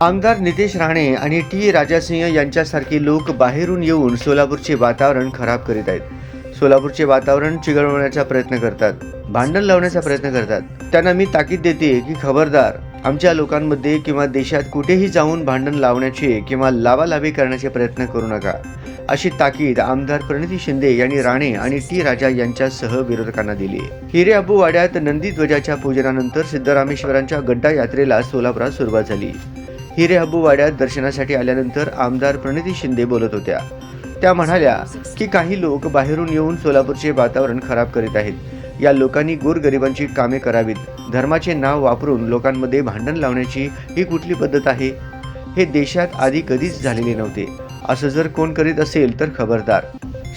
आमदार नितेश राणे आणि टी राजासिंह यांच्यासारखे लोक बाहेरून येऊन सोलापूरचे वातावरण खराब करीत आहेत. सोलापूरचे वातावरण चिघळवण्याचा प्रयत्न करतात. भांडण लावण्याचा प्रयत्न करतात. त्यांना मी ताकीद देते की खबरदार आमच्या लोकांमध्ये किंवा देशात कुठेही जाऊन भांडण लावण्याचे किंवा लावालावी करण्याचे प्रयत्न करू नका. अशी ताकीद आमदार प्रणिती शिंदे यांनी राणे आणि टी राजा यांच्यासह विरोधकांना दिली हिरे अबू वाड्यात नंदीध्वजाच्या पूजनानंतर सिद्धरामेश्वरांच्या गड्डा यात्रेला सोलापुरात सुरुवात झाली. हिरे अबू वाड्यात दर्शनासाठी आल्यानंतर आमदार प्रणिती शिंदे बोलत होत्या. त्या म्हणाल्या की काही लोक बाहेरून येऊन सोलापूरचे वातावरण खराब करीत आहेत. या लोकांनी गोरगरिबांची कामे करावीत. धर्माचे नाव वापरून लोकांमध्ये भांडण लावण्याची ही कुठली पद्धत आहे? हे देशात आधी कधीच झालेले नव्हते. असं जर कोण करीत असेल तर खबरदार.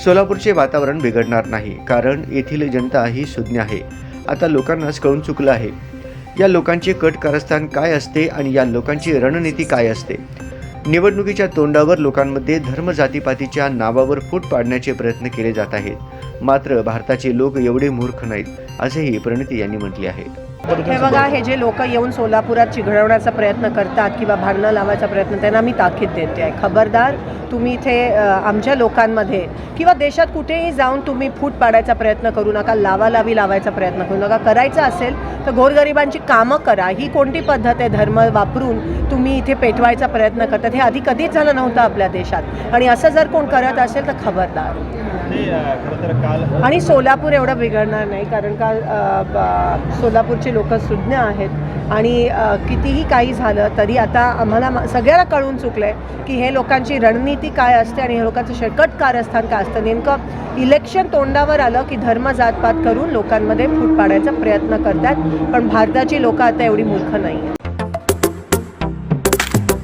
सोलापूरचे वातावरण बिघडणार नाही कारण येथील जनता ही सुज्ञ आहे. आता लोकांनाच कळून चुकलं आहे. या लोकांचे कट कारस्थान काय असते आणि या लोकांची रणनीती काय असते? निवडणुकीच्या तोंडावर लोकांमध्ये धर्म जातीपातीच्या नावावर फूट पाडण्याचे प्रयत्न केले जात आहेत. मात्र भारताचे लोक एवढे मूर्ख नाहीत असेही प्रणिती यांनी म्हटले आहे. हे बघा हे जे लोक येऊन सोलापुरात चिघळवण्याचा प्रयत्न करतात किंवा भांडणं लावायचा प्रयत्न त्यांना मी ताकीद देते आहे. खबरदार तुम्ही इथे आमच्या लोकांमध्ये किंवा देशात कुठेही जाऊन तुम्ही फूट पाडायचा प्रयत्न करू नका लावालावी लावायचा प्रयत्न करू नका. करायचा असेल तर गोरगरिबांची कामं करा. ही कोणती पद्धत आहे? धर्म वापरून तुम्ही इथे पेटवायचा प्रयत्न करतात. हे आधी कधीच झालं नव्हतं आपल्या देशात. आणि असं जर कोण करत असेल तर खबरदार. आणि सोलापूर एवढं बिघडणार नाही कारण का सोलापूरचे सोलापूरची लोक सुज्ञ आहेत. आणि कितीही काही झालं तरी आता आम्हाला सगळ्याला कळून चुकलं आहे की हे लोकांची रणनीती काय असते आणि हे लोकांचं शेकट कारस्थान काय असतं. नेमकं इलेक्शन तोंडावर आलं की धर्म जातपात करून लोकांमध्ये फूट पाडायचा प्रयत्न करतात पण भारताची लोकं आता एवढी मूर्ख नाही आहेत